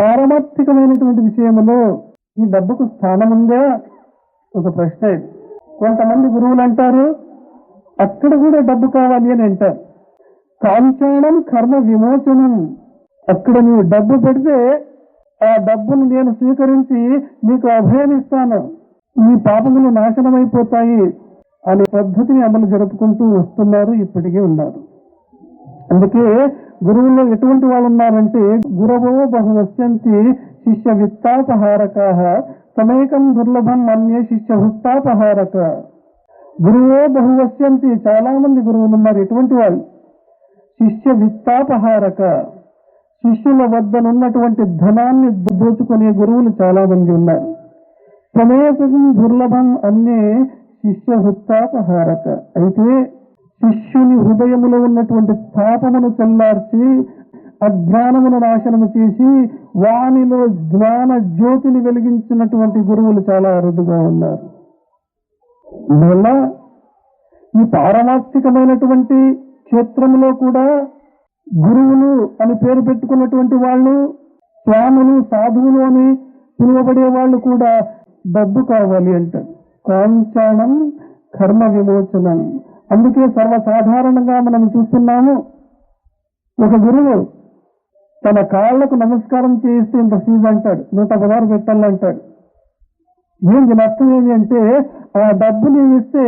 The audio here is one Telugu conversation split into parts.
పారమార్థికమైనటువంటి విషయంలో ఈ డబ్బుకు స్థానం ఉందా ఒక ప్రశ్న ఇది. కొంతమంది గురువులు అంటారు అక్కడ కూడా డబ్బు కావాలి అని అంటారు. కాంచాణం కర్మ విమోచనం. అక్కడ నీవు డబ్బు పెడితే ఆ డబ్బును నేను స్వీకరించి నీకు అభయం ఇస్తాను. నీ పాపములు నాశనమైపోతాయి అనే పద్ధతిని అమలు జరుపుకుంటూ వస్తున్నారు ఇప్పటికీ ఉన్నారు. అందుకే గురువుల్లో ఎటువంటి వాళ్ళు ఉన్నారంటే గురవో బహువశ్యంతి శిష్య విత్తాపహారక సమేకం దుర్లభం అన్యే శిష్య వృత్తాపహారక గురువో బహువశ్యంతి చాలా మంది గురువులు ఉన్నారు ఎటువంటి వాళ్ళు? శిష్య విత్తాపహారక శిష్యుల వద్దనున్నటువంటి ధనాన్ని దోచుకునే గురువులు చాలా మంది ఉన్నారు. సమేకం దుర్లభం అన్నే శిష్య వృత్తాపహారక అయితే శిష్యుని హృదయములో ఉన్నటువంటి తాపమును చల్లార్చి అజ్ఞానమును నాశనము చేసి వానిలో జ్ఞాన జ్యోతిని వెలిగించినటువంటి గురువులు చాలా అరుదుగా ఉన్నారు. అందువల్ల ఈ పారమార్థికమైనటువంటి క్షేత్రంలో కూడా గురువులు అని పేరు పెట్టుకున్నటువంటి వాళ్ళు స్వాములు సాధువులు అని పిలువబడే వాళ్ళు కూడా డబ్బు కావాలి అంటారు. కాంచాణం కర్మ విమోచనం. అందుకే సర్వసాధారణంగా మనం చూస్తున్నాము ఒక గురువు తన కాళ్ళకు నమస్కారం చేయిస్తే ఇంత ఫీజు అంటాడు నూట పదహారు పెట్టాలంటాడు దీనికి నష్టం ఏంటి అంటే ఆ డబ్బు నేను ఇస్తే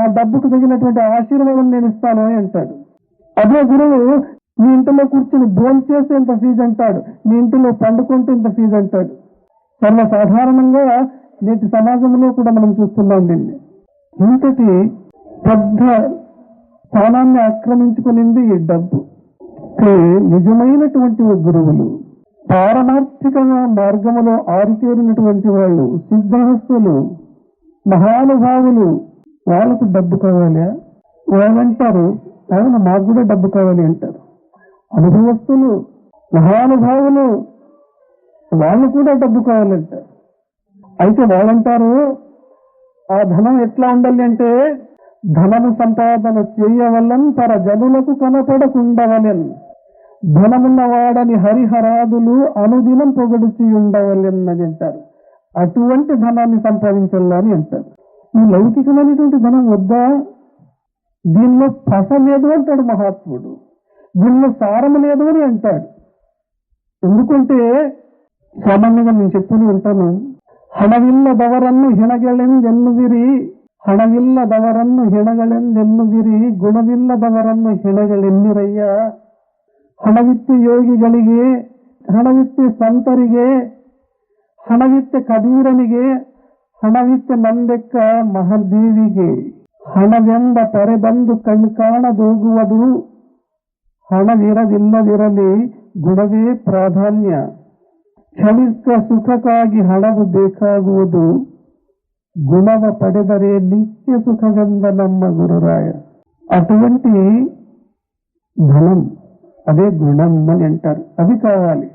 ఆ డబ్బుకు తగినటువంటి ఆశీర్వాదం నేను ఇస్తాను అని అంటాడు. అదే గురువు మీ ఇంటిలో కూర్చుని భోజనం చేస్తే ఇంత ఫీజు అంటాడు మీ ఇంటిలో పండుకుంటే ఇంత ఫీజు అంటాడు. సర్వసాధారణంగా నేటి సమాజంలో కూడా మనం చూస్తున్నాం దీన్ని. ఇంతటి పెద్ద స్థానాన్ని ఆక్రమించుకునింది ఈ డబ్బు. నిజమైనటువంటి గురువులు పారమార్థిక మార్గములో ఆరితేరినటువంటి వాళ్ళు సిద్ధహస్తులు మహానుభావులు వాళ్ళకు డబ్బు కావాలా. వాళ్ళంటారు అవును మాకు కూడా డబ్బు కావాలి అంటారు. అనుభవస్తులు మహానుభావులు వాళ్ళు కూడా డబ్బు కావాలంటారు అయితే వాళ్ళంటారు ఆ ధనం ఎట్లా ఉండాలి అంటే ధనము సంపాదన చేయవలన్ పర జనులకు కనపడకుండవలెన్ ధనమున్న వాడని హరిహరాదులు అనుదినం పొగడుచి ఉండవలెన్ అని అంటారు అటువంటి ధనాన్ని సంపాదించాలని అంటారు ఈ లౌకికమైనటువంటి ధనం వద్దా దీనిలో పస లేదు అంటాడు మహాత్ముడు దీనిలో సారం లేదు అని అంటాడు ఎందుకంటే సామాన్యంగా నేను చెప్తూనే ఉంటాను ಹಣವಿಲ್ಲದವರನ್ನು ಹೆಣಗಳೆಂದೆನ್ನುವಿರಿ ಹಣವಿಲ್ಲದವರನ್ನು ಹೆಣಗಳೆಂದೆನ್ನುವಿರಿ, ಗುಣವಿಲ್ಲದವರನ್ನು ಹೆಣಗಳೆನ್ನಿರಯ್ಯ ಹಣವಿತ್ತು ಯೋಗಿಗಳಿಗೆ, ಹಣವಿತ್ತು ಸಂತರಿಗೆ, ಹಣವಿತ್ತ ಕಬೀರನಿಗೆ, ಹಣವಿತ್ತ ನಂದೆಕ್ಕ ಮಹಾದೇವಿಗೆ. ಹಣವೆಂಬ ತರೆ ಬಂದು ಕಣ್ಕಾಣದೋಗುವುದು ಹಣವಿರದಿಲ್ಲದಿರಲಿ, ಗುಣವೇ ಪ್ರಾಧಾನ್ಯ. ಕ್ಷಣಿಕ ಸುಖಕ್ಕಾಗಿ ಹಣವು ಬೇಕಾಗುವುದು. గుణవ పడెదరే నిత్య సుఖగంధనమ్మ గురురాయ. అటువంటి ధనం అదే గుణమ్మని అంటారు. అవి కావాలి.